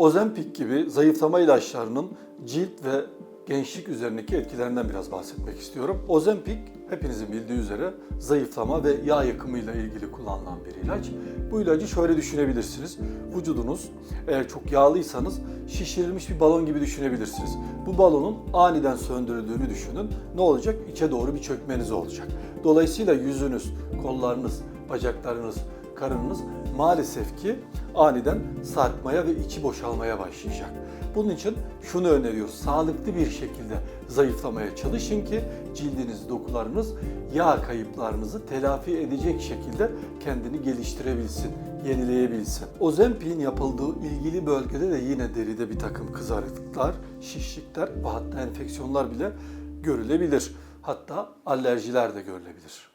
Ozempic gibi zayıflama ilaçlarının cilt ve gençlik üzerindeki etkilerinden biraz bahsetmek istiyorum. Ozempic hepinizin bildiği üzere zayıflama ve yağ yakımıyla ilgili kullanılan bir ilaç. Bu ilacı şöyle düşünebilirsiniz. Vücudunuz eğer çok yağlıysanız şişirilmiş bir balon gibi düşünebilirsiniz. Bu balonun aniden söndürüldüğünü düşünün. Ne olacak? İçe doğru bir çökmeniz olacak. Dolayısıyla yüzünüz, kollarınız, bacaklarınız, karınınız maalesef ki aniden sarkmaya ve içi boşalmaya başlayacak. Bunun için şunu öneriyoruz. Sağlıklı bir şekilde zayıflamaya çalışın ki cildiniz, dokularınız yağ kayıplarınızı telafi edecek şekilde kendini geliştirebilsin, yenileyebilsin. Ozempic'in yapıldığı ilgili bölgede de yine deride bir takım kızarıklıklar, şişlikler ve hatta enfeksiyonlar bile görülebilir. Hatta alerjiler de görülebilir.